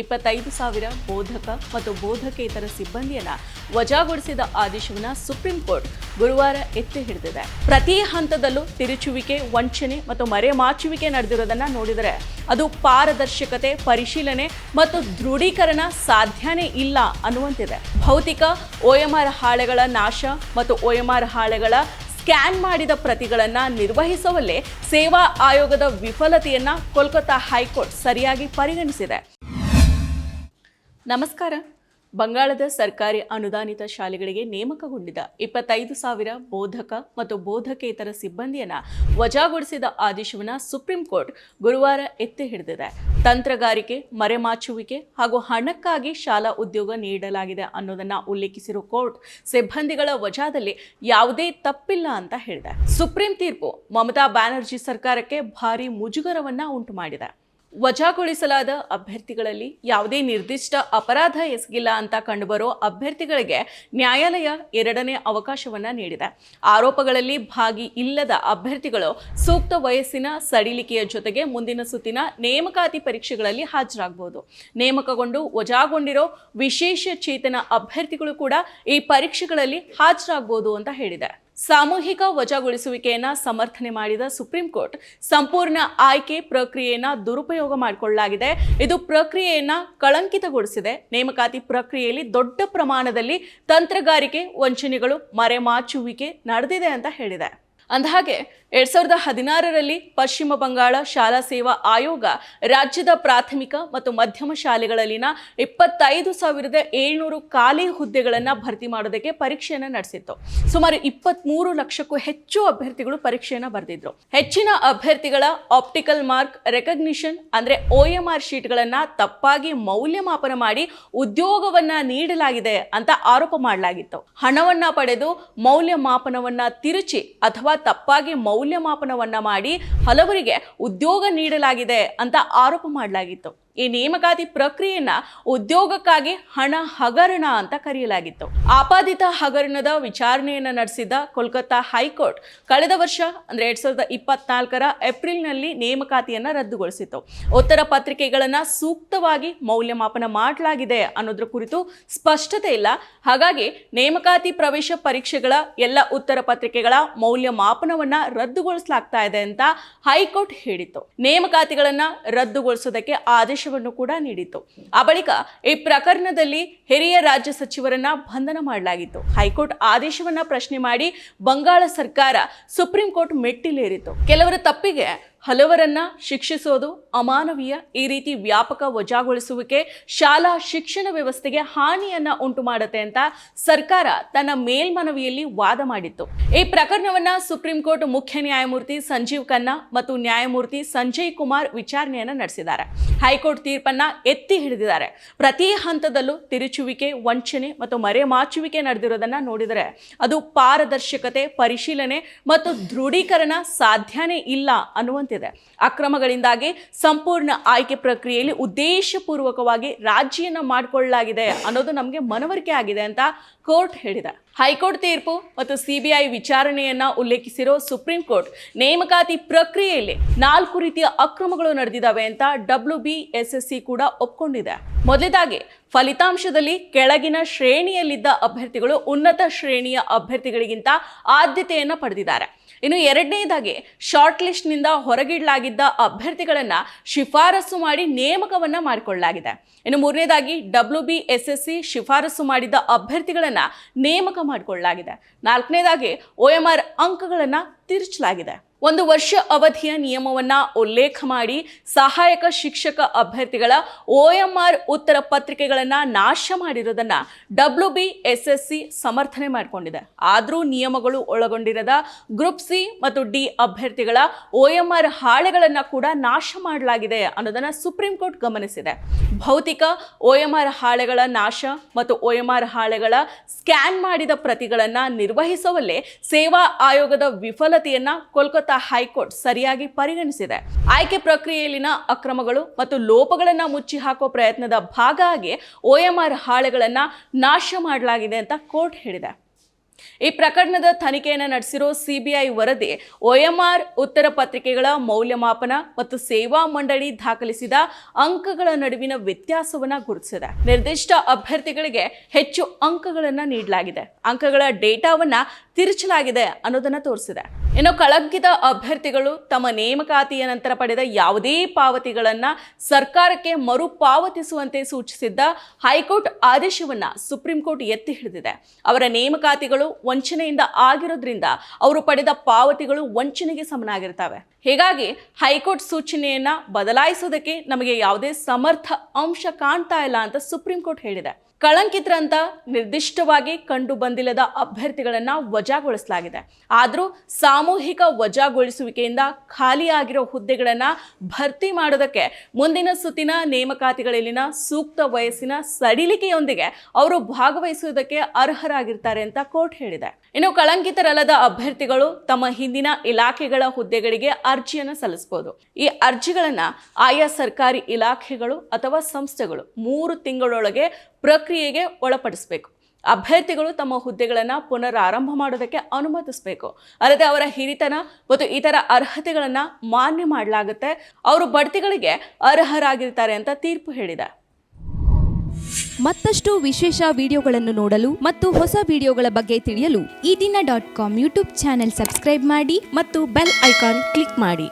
ಇಪ್ಪತ್ತೈದು ಸಾವಿರ ಬೋಧಕ ಮತ್ತು ಬೋಧಕೇತರ ಸಿಬ್ಬಂದಿಯನ್ನ ವಜಾಗೊಳಿಸಿದ ಆದೇಶವನ್ನ ಸುಪ್ರೀಂ ಕೋರ್ಟ್ ಗುರುವಾರ ಎತ್ತಿ ಹಿಡಿದಿದೆ. ಪ್ರತಿ ಹಂತದಲ್ಲೂ ತಿರುಚುವಿಕೆ, ವಂಚನೆ ಮತ್ತು ಮರೆಮಾಚುವಿಕೆ ನಡೆದಿರೋದನ್ನ ನೋಡಿದರೆ ಅದು ಪಾರದರ್ಶಕತೆ, ಪರಿಶೀಲನೆ ಮತ್ತು ದೃಢೀಕರಣ ಸಾಧ್ಯನೇ ಇಲ್ಲ ಅನ್ನುವಂತಿದೆ. ಭೌತಿಕ ಓಎಂಆರ್ ಹಾಳೆಗಳ ನಾಶ ಮತ್ತು ಓಎಂಆರ್ ಹಾಳೆಗಳ ಸ್ಕ್ಯಾನ್ ಮಾಡಿದ ಪ್ರತಿಗಳನ್ನು ನಿರ್ವಹಿಸುವಲ್ಲೇ ಸೇವಾ ಆಯೋಗದ ವಿಫಲತೆಯನ್ನು ಕೋಲ್ಕತ್ತಾ ಹೈಕೋರ್ಟ್ ಸರಿಯಾಗಿ ಪರಿಗಣಿಸಿದೆ. ನಮಸ್ಕಾರ. ಬಂಗಾಳದ ಸರ್ಕಾರಿ ಅನುದಾನಿತ ಶಾಲೆಗಳಿಗೆ ನೇಮಕಗೊಂಡಿದ್ದ ಇಪ್ಪತ್ತೈದು ಸಾವಿರ ಬೋಧಕ ಮತ್ತು ಬೋಧಕೇತರ ಸಿಬ್ಬಂದಿಯನ್ನು ವಜಾಗೊಳಿಸಿದ ಆದೇಶವನ್ನು ಸುಪ್ರೀಂ ಕೋರ್ಟ್ ಗುರುವಾರ ಎತ್ತಿ ಹಿಡಿದಿದೆ. ತಂತ್ರಗಾರಿಕೆ, ಮರೆಮಾಚುವಿಕೆ ಹಾಗೂ ಹಣಕ್ಕಾಗಿ ಶಾಲಾ ಉದ್ಯೋಗ ನೀಡಲಾಗಿದೆ ಅನ್ನೋದನ್ನು ಉಲ್ಲೇಖಿಸಿರುವ ಕೋರ್ಟ್ ಸಿಬ್ಬಂದಿಗಳ ವಜಾದಲ್ಲಿ ಯಾವುದೇ ತಪ್ಪಿಲ್ಲ ಅಂತ ಹೇಳಿದೆ. ಸುಪ್ರೀಂ ತೀರ್ಪು ಮಮತಾ ಬ್ಯಾನರ್ಜಿ ಸರ್ಕಾರಕ್ಕೆ ಭಾರಿ ಮುಜುಗರವನ್ನು ಉಂಟು ಮಾಡಿದೆ ವಜಾಗೊಳಿಸಲಾದ ಅಭ್ಯರ್ಥಿಗಳಲ್ಲಿ ಯಾವುದೇ ನಿರ್ದಿಷ್ಟ ಅಪರಾಧ ಎಸಗಿಲ್ಲ ಅಂತ ಕಂಡುಬರೋ ಅಭ್ಯರ್ಥಿಗಳಿಗೆ ನ್ಯಾಯಾಲಯ ಎರಡನೇ ಅವಕಾಶವನ್ನ ನೀಡಿದೆ. ಆರೋಪಗಳಲ್ಲಿ ಭಾಗಿ ಇಲ್ಲದ ಅಭ್ಯರ್ಥಿಗಳು ಸೂಕ್ತ ವಯಸ್ಸಿನ ಸಡಿಲಿಕೆಯ ಜೊತೆಗೆ ಮುಂದಿನ ಸುತ್ತಿನ ನೇಮಕಾತಿ ಪರೀಕ್ಷೆಗಳಲ್ಲಿ ಹಾಜರಾಗಬಹುದು. ನೇಮಕಗೊಂಡು ವಜಾಗೊಂಡಿರೋ ವಿಶೇಷ ಚೇತನ ಅಭ್ಯರ್ಥಿಗಳು ಕೂಡ ಈ ಪರೀಕ್ಷೆಗಳಲ್ಲಿ ಹಾಜರಾಗಬಹುದು ಅಂತ ಹೇಳಿದೆ. ಸಾಮೂಹಿಕ ವಜಾಗೊಳಿಸುವಿಕೆಯನ್ನು ಸಮರ್ಥನೆ ಮಾಡಿದ ಸುಪ್ರೀಂ ಕೋರ್ಟ್ ಸಂಪೂರ್ಣ ಆಯ್ಕೆ ಪ್ರಕ್ರಿಯೆಯನ್ನ ದುರುಪಯೋಗ ಮಾಡಿಕೊಳ್ಳಲಾಗಿದೆ. ಇದು ಪ್ರಕ್ರಿಯೆಯನ್ನು ಕಳಂಕಿತಗೊಳಿಸಿದೆ. ನೇಮಕಾತಿ ಪ್ರಕ್ರಿಯೆಯಲ್ಲಿ ದೊಡ್ಡ ಪ್ರಮಾಣದಲ್ಲಿ ತಂತ್ರಗಾರಿಕೆ ವಂಚನೆಗಳು, ಮರೆಮಾಚುವಿಕೆ ನಡೆದಿದೆ ಅಂತ ಹೇಳಿದೆ. ಅಂದಹಾಗೆ, ಎರಡ್ ಸಾವಿರದ ಹದಿನಾರರಲ್ಲಿ ಪಶ್ಚಿಮ ಬಂಗಾಳ ಶಾಲಾ ಸೇವಾ ಆಯೋಗ ರಾಜ್ಯದ ಪ್ರಾಥಮಿಕ ಮತ್ತು ಮಧ್ಯಮ ಶಾಲೆಗಳಲ್ಲಿನ ಇಪ್ಪತ್ತೈದು ಸಾವಿರದ ಏಳ್ನೂರು ಖಾಲಿ ಹುದ್ದೆಗಳನ್ನು ಭರ್ತಿ ಮಾಡೋದಕ್ಕೆ ಪರೀಕ್ಷೆಯನ್ನು ನಡೆಸಿತ್ತು. ಸುಮಾರು ಇಪ್ಪತ್ತ್ಮೂರು ಲಕ್ಷಕ್ಕೂ ಹೆಚ್ಚು ಅಭ್ಯರ್ಥಿಗಳು ಪರೀಕ್ಷೆಯನ್ನು ಬರೆದಿದ್ರು. ಹೆಚ್ಚಿನ ಅಭ್ಯರ್ಥಿಗಳ ಆಪ್ಟಿಕಲ್ ಮಾರ್ಕ್, ರೆಕಗ್ನಿಷನ್ ಅಂದರೆ ಒ ಎಂ ಆರ್ ಶೀಟ್ಗಳನ್ನು ತಪ್ಪಾಗಿ ಮೌಲ್ಯಮಾಪನ ಮಾಡಿ ಉದ್ಯೋಗವನ್ನ ನೀಡಲಾಗಿದೆ ಅಂತ ಆರೋಪ ಮಾಡಲಾಗಿತ್ತು. ಹಣವನ್ನು ಪಡೆದು ಮೌಲ್ಯಮಾಪನವನ್ನು ತಿರುಚಿ ಅಥವಾ ತಪ್ಪಾಗಿ ಮೌಲ್ಯಮಾಪನವನ್ನ ಮಾಡಿ ಹಲವರಿಗೆ ಉದ್ಯೋಗ ನೀಡಲಾಗಿದೆ ಅಂತ ಆರೋಪ ಮಾಡಲಾಗಿತ್ತು. ಈ ನೇಮಕಾತಿ ಪ್ರಕ್ರಿಯೆಯನ್ನ ಉದ್ಯೋಗಕ್ಕಾಗಿ ಹಣ ಹಗರಣ ಅಂತ ಕರೆಯಲಾಗಿತ್ತು. ಆಪಾದಿತ ಹಗರಣದ ವಿಚಾರಣೆಯನ್ನ ನಡೆಸಿದ ಕೋಲ್ಕತ್ತಾ ಹೈಕೋರ್ಟ್ ಕಳೆದ ವರ್ಷ, ಅಂದ್ರೆ ಎರಡ್ ಸಾವಿರದ ಇಪ್ಪತ್ನಾಲ್ಕರ ಏಪ್ರಿಲ್ನಲ್ಲಿ ನೇಮಕಾತಿಯನ್ನ ರದ್ದುಗೊಳಿಸಿತ್ತು. ಉತ್ತರ ಪತ್ರಿಕೆಗಳನ್ನ ಸೂಕ್ತವಾಗಿ ಮೌಲ್ಯಮಾಪನ ಮಾಡಲಾಗಿದೆ ಅನ್ನೋದ್ರ ಕುರಿತು ಸ್ಪಷ್ಟತೆ ಇಲ್ಲ. ಹಾಗಾಗಿ ನೇಮಕಾತಿ ಪ್ರವೇಶ ಪರೀಕ್ಷೆಗಳ ಎಲ್ಲ ಉತ್ತರ ಪತ್ರಿಕೆಗಳ ಮೌಲ್ಯಮಾಪನವನ್ನ ರದ್ದುಗೊಳಿಸಲಾಗ್ತಾ ಇದೆ ಅಂತ ಹೈಕೋರ್ಟ್ ಹೇಳಿತ್ತು. ನೇಮಕಾತಿಗಳನ್ನ ರದ್ದುಗೊಳಿಸೋದಕ್ಕೆ ಆದೇಶವನ್ನು ಕೂಡ ನೀಡಿತ್ತು. ಆ ಬಳಿಕ ಈ ಪ್ರಕರಣದಲ್ಲಿ ಹಿರಿಯ ರಾಜ್ಯ ಸಚಿವರನ್ನ ಬಂಧನ ಮಾಡಲಾಗಿತ್ತು. ಹೈಕೋರ್ಟ್ ಆದೇಶವನ್ನ ಪ್ರಶ್ನೆ ಮಾಡಿ ಬಂಗಾಳ ಸರ್ಕಾರ ಸುಪ್ರೀಂ ಕೋರ್ಟ್ ಮೆಟ್ಟಿಲೇರಿತು ಕೆಲವರ ತಪ್ಪಿಗೆ ಹಲವರನ್ನ ಶಿಕ್ಷಿಸೋದು ಅಮಾನವೀಯ, ಈ ರೀತಿ ವ್ಯಾಪಕ ವಜಾಗೊಳಿಸುವಿಕೆ ಶಾಲಾ ಶಿಕ್ಷಣ ವ್ಯವಸ್ಥೆಗೆ ಹಾನಿಯನ್ನ ಉಂಟು ಮಾಡುತ್ತೆ ಅಂತ ಸರ್ಕಾರ ತನ್ನ ಮೇಲ್ಮನವಿಯಲ್ಲಿ ವಾದ ಮಾಡಿತ್ತು. ಈ ಪ್ರಕರಣವನ್ನ ಸುಪ್ರೀಂ ಕೋರ್ಟ್ ಮುಖ್ಯ ನ್ಯಾಯಮೂರ್ತಿ ಸಂಜೀವ್ ಖನ್ನಾ ಮತ್ತು ನ್ಯಾಯಮೂರ್ತಿ ಸಂಜಯ್ ಕುಮಾರ್ ವಿಚಾರಣೆಯನ್ನ ನಡೆಸಿದ್ದಾರೆ. ಹೈಕೋರ್ಟ್ ತೀರ್ಪನ್ನ ಎತ್ತಿ ಹಿಡಿದಿದ್ದಾರೆ. ಪ್ರತಿ ಹಂತದಲ್ಲೂ ತಿರುಚುವಿಕೆ, ವಂಚನೆ ಮತ್ತು ಮರೆಮಾಚುವಿಕೆ ನಡೆದಿರೋದನ್ನ ನೋಡಿದರೆ ಅದು ಪಾರದರ್ಶಕತೆ, ಪರಿಶೀಲನೆ ಮತ್ತು ದೃಢೀಕರಣ ಸಾಧ್ಯನೇ ಇಲ್ಲ ಅಕ್ರಮಗಳಿಂದಾಗಿ ಸಂಪೂರ್ಣ ಆಯ್ಕೆ ಪ್ರಕ್ರಿಯೆಯಲ್ಲಿ ಉದ್ದೇಶಪೂರ್ವಕವಾಗಿ ರಾಜಿಯನ್ನು ಮಾಡಿಕೊಳ್ಳಲಾಗಿದೆ ಅನ್ನೋದು ನಮಗೆ ಮನವರಿಕೆ ಆಗಿದೆ ಅಂತ ಕೋರ್ಟ್ ಹೇಳಿದೆ. ಹೈಕೋರ್ಟ್ ತೀರ್ಪು ಮತ್ತು ಸಿಬಿಐ ವಿಚಾರಣೆಯನ್ನ ಉಲ್ಲೇಖಿಸಿರೋ ಸುಪ್ರೀಂ ಕೋರ್ಟ್ ನೇಮಕಾತಿ ಪ್ರಕ್ರಿಯೆಯಲ್ಲಿ ನಾಲ್ಕು ರೀತಿಯ ಅಕ್ರಮಗಳು ನಡೆದಿದ್ದಾವೆ ಅಂತ W B S S C ಕೂಡ ಒಪ್ಕೊಂಡಿದೆ. ಮೊದಲೇದಾಗಿ ಫಲಿತಾಂಶದಲ್ಲಿ ಕೆಳಗಿನ ಶ್ರೇಣಿಯಲ್ಲಿದ್ದ ಅಭ್ಯರ್ಥಿಗಳು ಉನ್ನತ ಶ್ರೇಣಿಯ ಅಭ್ಯರ್ಥಿಗಳಿಗಿಂತ ಆದ್ಯತೆಯನ್ನು ಪಡೆದಿದ್ದಾರೆ. ಇನ್ನು ಎರಡನೇದಾಗಿ ಶಾರ್ಟ್ ಲಿಸ್ಟ್ನಿಂದ ಹೊರಗಿಡಲಾಗಿದ್ದ ಅಭ್ಯರ್ಥಿಗಳನ್ನು ಶಿಫಾರಸು ಮಾಡಿ ನೇಮಕವನ್ನ ಮಾಡಿಕೊಳ್ಳಲಾಗಿದೆ. ಇನ್ನು ಮೂರನೇದಾಗಿ W B S S C ಶಿಫಾರಸು ಮಾಡಿದ ಅಭ್ಯರ್ಥಿಗಳನ್ನು ನೇಮಕ ಮಾಡಿಕೊಳ್ಳಲಾಗಿದೆ. ನಾಲ್ಕನೇದಾಗಿ ಒ ಎಂ ಆರ್ ಅಂಕಗಳನ್ನು ತಿರುಚಲಾಗಿದೆ. ಒಂದು ವರ್ಷ ಅವಧಿಯ ನಿಯಮವನ್ನ ಉಲ್ಲೇಖ ಮಾಡಿ ಸಹಾಯಕ ಶಿಕ್ಷಕ ಅಭ್ಯರ್ಥಿಗಳ ಒ ಎಂ ಆರ್ ಉತ್ತರ ಪತ್ರಿಕೆಗಳನ್ನು ನಾಶ ಮಾಡಿರೋದನ್ನು W B S S C ಸಮರ್ಥನೆ ಮಾಡಿಕೊಂಡಿದೆ. ಆದರೂ ನಿಯಮಗಳು ಒಳಗೊಂಡಿರದ ಗ್ರೂಪ್ ಸಿ ಮತ್ತು ಡಿ ಅಭ್ಯರ್ಥಿಗಳ ಓ ಎಂ ಆರ್ ಹಾಳೆಗಳನ್ನ ಕೂಡ ನಾಶ ಮಾಡಲಾಗಿದೆ ಅನ್ನೋದನ್ನ ಸುಪ್ರೀಂ ಕೋರ್ಟ್ ಗಮನಿಸಿದೆ. ಭೌತಿಕ ಓಎಂಆರ್ ಹಾಳೆಗಳ ನಾಶ ಮತ್ತು ಓಎಂಆರ್ ಹಾಳೆಗಳ ಸ್ಕ್ಯಾನ್ ಮಾಡಿದ ಪ್ರತಿಗಳನ್ನು ನಿರ್ವಹಿಸುವಲ್ಲೇ ಸೇವಾ ಆಯೋಗದ ವಿಫಲತೆಯನ್ನು ಕೋಲ್ಕತ್ತಾ ಹೈಕೋರ್ಟ್ ಸರಿಯಾಗಿ ಪರಿಗಣಿಸಿದೆ. ಆಯ್ಕೆ ಪ್ರಕ್ರಿಯೆಯಲ್ಲಿನ ಅಕ್ರಮಗಳು ಮತ್ತು ಲೋಪಗಳನ್ನು ಮುಚ್ಚಿ ಹಾಕುವ ಪ್ರಯತ್ನದ ಭಾಗ ಆಗಿ ಓಎಂಆರ್ ಹಾಳೆಗಳನ್ನ ನಾಶ ಮಾಡಲಾಗಿದೆ ಅಂತ ಕೋರ್ಟ್ ಹೇಳಿದೆ. ಈ ಪ್ರಕರಣದ ತನಿಖೆಯನ್ನು ನಡೆಸಿರೋ ಸಿಬಿಐ ವರದಿ ಒಎಂಆರ್ ಉತ್ತರ ಪತ್ರಿಕೆಗಳ ಮೌಲ್ಯಮಾಪನ ಮತ್ತು ಸೇವಾ ಮಂಡಳಿ ದಾಖಲಿಸಿದ ಅಂಕಗಳ ನಡುವಿನ ವ್ಯತ್ಯಾಸವನ್ನ ಗುರುತಿಸಿದೆ. ನಿರ್ದಿಷ್ಟ ಅಭ್ಯರ್ಥಿಗಳಿಗೆ ಹೆಚ್ಚು ಅಂಕಗಳನ್ನು ನೀಡಲಾಗಿದೆ. ಅಂಕಗಳ ಡೇಟಾವನ್ನ ತಿರುಚಲಾಗಿದೆ ಅನ್ನೋದನ್ನ ತೋರಿಸಿದೆ. ಇನ್ನು ಕಳಂಕಿತ ಅಭ್ಯರ್ಥಿಗಳು ತಮ್ಮ ನೇಮಕಾತಿಯ ನಂತರ ಪಡೆದ ಯಾವುದೇ ಪಾವತಿಗಳನ್ನು ಸರ್ಕಾರಕ್ಕೆ ಮರುಪಾವತಿಸುವಂತೆ ಸೂಚಿಸಿದ್ದ ಹೈಕೋರ್ಟ್ ಆದೇಶವನ್ನು ಸುಪ್ರೀಂ ಕೋರ್ಟ್ ಎತ್ತಿ ಹಿಡಿದಿದೆ. ಅವರ ನೇಮಕಾತಿಗಳು ವಂಚನೆಯಿಂದ ಆಗಿರೋದ್ರಿಂದ ಅವರು ಪಡೆದ ಪಾವತಿಗಳು ವಂಚನೆಗೆ ಸಮನಾಗಿರ್ತವೆ. ಹೀಗಾಗಿ ಹೈಕೋರ್ಟ್ ಸೂಚನೆಯನ್ನು ಬದಲಾಯಿಸೋದಕ್ಕೆ ನಮಗೆ ಯಾವುದೇ ಸಮರ್ಥ ಅಂಶ ಕಾಣ್ತಾ ಇಲ್ಲ ಅಂತ ಸುಪ್ರೀಂ ಕೋರ್ಟ್ ಹೇಳಿದೆ. ಕಳಂಕಿತರಂತ ನಿರ್ದಿಷ್ಟವಾಗಿ ಕಂಡು ಬಂದಿಲ್ಲದ ಅಭ್ಯರ್ಥಿಗಳನ್ನು ವಜಾಗೊಳಿಸಲಾಗಿದೆ. ಆದರೂ ಸಾಮೂಹಿಕ ವಜಾಗೊಳಿಸುವಿಕೆಯಿಂದ ಖಾಲಿಯಾಗಿರೋ ಹುದ್ದೆಗಳನ್ನು ಭರ್ತಿ ಮಾಡೋದಕ್ಕೆ ಮುಂದಿನ ಸುತ್ತಿನ ನೇಮಕಾತಿಗಳಲ್ಲಿನ ಸೂಕ್ತ ವಯಸ್ಸಿನ ಸಡಿಲಿಕೆಯೊಂದಿಗೆ ಅವರು ಭಾಗವಹಿಸುವುದಕ್ಕೆ ಅರ್ಹರಾಗಿರ್ತಾರೆ ಅಂತ ಕೋರ್ಟ್ ಹೇಳಿದೆ. ಇನ್ನು ಕಳಂಕಿತರಲ್ಲದ ಅಭ್ಯರ್ಥಿಗಳು ತಮ್ಮ ಹಿಂದಿನ ಇಲಾಖೆಗಳ ಹುದ್ದೆಗಳಿಗೆ ಅರ್ಜಿಯನ್ನು ಸಲ್ಲಿಸಬಹುದು. ಈ ಅರ್ಜಿಗಳನ್ನು ಆಯಾ ಸರ್ಕಾರಿ ಇಲಾಖೆಗಳು ಅಥವಾ ಸಂಸ್ಥೆಗಳು ಮೂರು ತಿಂಗಳೊಳಗೆ ಪ್ರಕ್ರಿಯೆಗೆ ಒಳಪಡಿಸಬೇಕು. ಅಭ್ಯರ್ಥಿಗಳು ತಮ್ಮ ಹುದ್ದೆಗಳನ್ನು ಪುನರಾರಂಭ ಮಾಡೋದಕ್ಕೆ ಅನುಮತಿಸಬೇಕು. ಅಲ್ಲದೆ ಅವರ ಹಿರಿತನ ಮತ್ತು ಇತರ ಅರ್ಹತೆಗಳನ್ನು ಮಾನ್ಯ ಮಾಡಲಾಗುತ್ತೆ. ಅವರು ಬಡ್ತಿಗಳಿಗೆ ಅರ್ಹರಾಗಿರ್ತಾರೆ ಅಂತ ತೀರ್ಪು ಹೇಳಿದೆ. ಮತ್ತಷ್ಟು ವಿಶೇಷ ವಿಡಿಯೋಗಳನ್ನು ನೋಡಲು ಮತ್ತು ಹೊಸ ವಿಡಿಯೋಗಳ ಬಗ್ಗೆ ತಿಳಿಯಲು Eedina dot com YouTube channel subscribe ಮಾಡಿ ಮತ್ತು ಬೆಲ್ ಐಕಾನ್ ಕ್ಲಿಕ್ ಮಾಡಿ.